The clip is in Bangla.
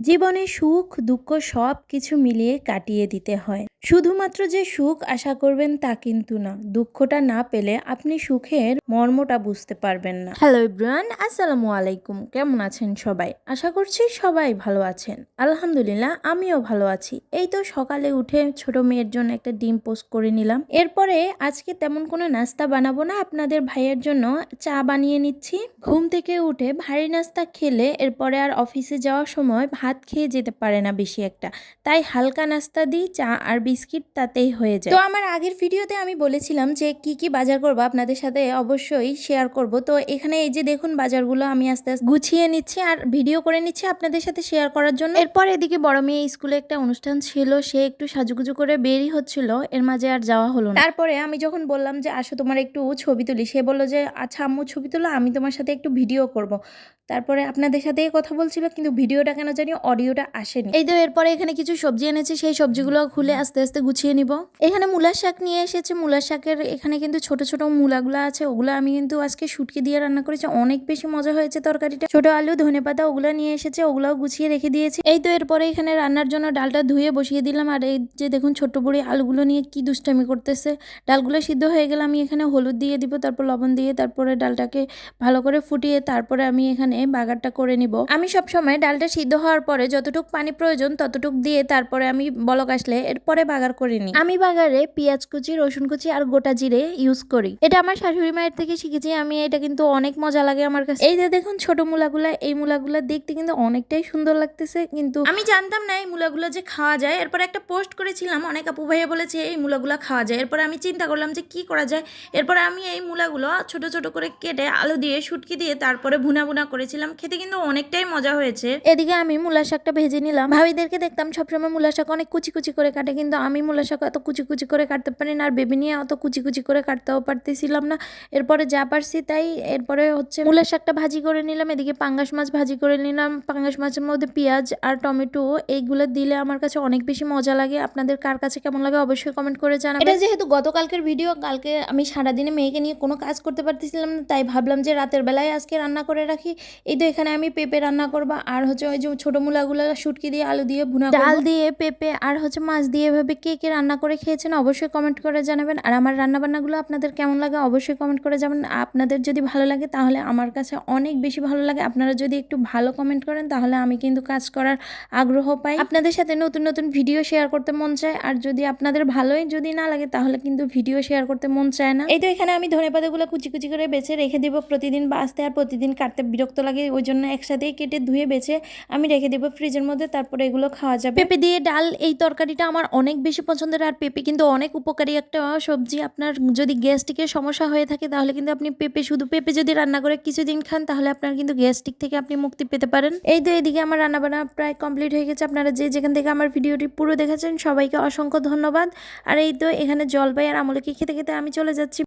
জীবনে সুখ, দুঃখ সব কিছু মিলিয়ে কাটিয়ে দিতে হয়। শুধুমাত্র যে সুখ আশা করবেন তা কিন্তু না, দুঃখটা না পেলে আপনি সুখের মর্মটা বুঝতে পারবেন না। হ্যালো ইব্রান আসসালামু আলাইকুম। কেমন আছেন সবাই? আশা করছি সবাই ভালো আছেন। আলহামদুলিল্লাহ, আমিও ভালো আছি। এই তো সকালে উঠে ছোট মেয়ের জন্য একটা ডিম পোস্ট করে নিলাম। এরপরে আজকে তেমন কোনো নাস্তা বানাবো না, আপনাদের ভাইয়ের জন্য চা বানিয়ে নিচ্ছি। ঘুম থেকে উঠে ভারী নাস্তা খেলে এরপরে আর অফিসে যাওয়ার সময় ভাত খেয়ে যেতে পারে না বেশি একটা। তাই হালকা নাস্তা দিই চা আর বিস্কিট তাতেই হয়ে যায়। তো আমার আগের ভিডিওতে আমি বলেছিলাম যে কি কি বাজার করব আপনাদের সাথে অবশ্যই শেয়ার করব। তো এখানে এই যে দেখুন বাজারগুলো আমি আস্তে আস্তে গুছিয়ে নিচ্ছি আর ভিডিও করে নিচ্ছি আপনাদের সাথে শেয়ার করার জন্য। এরপর এদিকে বড় মেয়ে স্কুলে একটা অনুষ্ঠান ছিল সে একটু সাজুগুজু করে বেরই হচ্ছিল এর মাঝে আর যাওয়া হলো না। তারপরে আমি যখন বললাম যে আসো তোমার একটু ছবি তুলি সে বলল যে আচ্ছা আম্মু ছবি তোলো আমি তোমার সাথে একটু ভিডিও করব। তারপরে আপনাদের সাথে কথা বলছিল, কিন্তু ভিডিওটা কেন জানি অডিওটা আসেনি। এই তো এরপরে এখানে কিছু সবজি এনেছে, সেই সবজিগুলো খুলে আস্তে আস্তে গুছিয়ে নিব। এখানে মূলার শাক নিয়ে এসেছে, মূলার শাকের এখানে কিন্তু ছোট ছোট মূলাগুলো আছে, ওগুলো আমি কিন্তু আজকে শুটকি দিয়ে রান্না করেছি, অনেক বেশি মজা হয়েছে তরকারিটা। ছোট আলু, ধনে পাতা, ওগুলো নিয়ে এসেছে, ওগুলাও গুছিয়ে রেখে দিয়েছি। এই তো এরপরে এখানে রান্নার জন্য ডালটা ধুয়ে বসিয়ে দিলাম, আর এই যে দেখুন ছোট্ট বুড়ি আলুগুলো নিয়ে কি দুষ্টামি করতেছে। ডালগুলো সিদ্ধ হয়ে গেলে আমি এখানে হলুদ দিয়ে দিব, তারপর লবণ দিয়ে, তারপরে ডালটাকে ভালো করে ফুটিয়ে, তারপরে আমি এখানে বাগারটা করে নিব। আমি সব সময় ডালটা সিদ্ধ হওয়ার পরে যতটুকু পানি প্রয়োজন ততটুক দিয়ে তারপরে আমি বলক আসলে এরপরে বাগার করে নিই। আমি বাগারে পেঁয়াজ কুচি, রসুন কুচি আর গোটা জিরে ইউজ করি। এটা আমার শাশুড়ি মায়ের থেকে শিখেছি, আমি এটা কিন্তু অনেক মজা লাগে আমার কাছে। এই যে দেখুন ছোট মূলাগুলা, এই মূলাগুলা দেখতে কিন্তু অনেকটাই সুন্দর লাগতেছে, কিন্তু আমি জানতাম না এই মূলাগুলো যে খাওয়া যায়। এরপর একটা পোস্ট করেছিলাম, অনেক আপু ভাইয়া বলেছে এই মূলাগুলো খাওয়া যায়। এরপর আমি চিন্তা করলাম যে কি করা যায়। এরপর আমি এই মূলাগুলো ছোট ছোট করে কেটে আলু দিয়ে, শুটকি দিয়ে তারপরে ভুনা ভুনা করেছিলাম খেতে কিন্তু অনেকটাই মজা হয়েছে। এদিকে আমি মূলা শাকটা ভেজে নিলাম। ভাবিদেরকে দেখতাম সবসময় মূলা শাক অনেক কুচি কুচি করে কাটে কিন্তু আমি মূলা শাক অত কুচি কুচি করে কাটতে পারি না আর বেবি নিয়ে অত কুচি কুচি করে কাটতেও পারতেছিলাম না। এরপরে যা পারছি তাই এরপরে হচ্ছে মূলা শাকটা ভাজি করে নিলাম এদিকে পাঙ্গাস মাছ ভাজি করে নিলাম। পাঙ্গাস মাছের মধ্যে পেঁয়াজ আর টমেটো এইগুলো দিলে আমার কাছে অনেক বেশি মজা লাগে। আপনাদের কার কাছে কেমন লাগে অবশ্যই কমেন্ট করে জানাবেন। এটা যেহেতু গতকালকের ভিডিও কালকে আমি সারাদিনে মেয়েকে নিয়ে কোনো কাজ করতে পারতেছিলাম না তাই ভাবলাম যে রাতের বেলায় আজকে রান্না করে রাখি। এই তো এখানে আমি পেঁপে রান্না করব আর হচ্ছে ওই যে ছোটো মূলাগুলো শুটকি দিয়ে আলু দিয়ে ভুনা ডাল দিয়ে পেঁপে আর হচ্ছে মাছ দিয়ে এভাবে কে কে রান্না করে খেয়েছেন অবশ্যই কমেন্ট করে জানাবেন। আর আমার রান্নাবান্নাগুলো আপনাদের কেমন লাগে অবশ্যই কমেন্ট করে যাবেন আপনাদের যদি ভালো লাগে তাহলে আমার কাছে অনেক বেশি ভালো লাগে। আপনারা যদি একটু ভালো কমেন্ট করেন তাহলে আমি কিন্তু কাজ করার আগ্রহ পাই। আপনাদের সাথে নতুন নতুন ভিডিও শেয়ার করতে মন চায়। আর যদি আপনাদের ভালোই যদি না লাগে তাহলে কিন্তু ভিডিও শেয়ার করতে মন চায় না। এই তো এখানে আমি ধনে পাতাগুলো কুচি কুচি করে বেছে রেখে দিব। প্রতিদিন বাঁচতে আর প্রতিদিন কাটতে বিরক্ত লাগে, ওই জন্য একসাথেই কেটে ধুয়ে বেছে আমি রেখে দেবো ফ্রিজের মধ্যে, তারপরে এগুলো খাওয়া যাবে। পেঁপে দিয়ে ডাল, এই তরকারিটা আমার অনেক বেশি পছন্দের, আর পেঁপে কিন্তু অনেক উপকারী একটা সবজি। আপনার যদি গ্যাস্ট্রিকের সমস্যা হয়ে থাকে, তাহলে কিন্তু আপনি পেঁপে, শুধু পেঁপে যদি রান্না করে কিছুদিন খান, তাহলে আপনার কিন্তু গ্যাস্ট্রিক থেকে আপনি মুক্তি পেতে পারেন। এই তো এদিকে আমার রান্নাবান্না প্রায় কমপ্লিট হয়ে গেছে। আপনারা যে যেখান থেকে আমার ভিডিওটি পুরো দেখেছেন, সবাইকে অসংখ্য ধন্যবাদ। আর এই তো এখানে জলপাই আর আমলকি খেতে খেতে আমি চলে যাচ্ছি।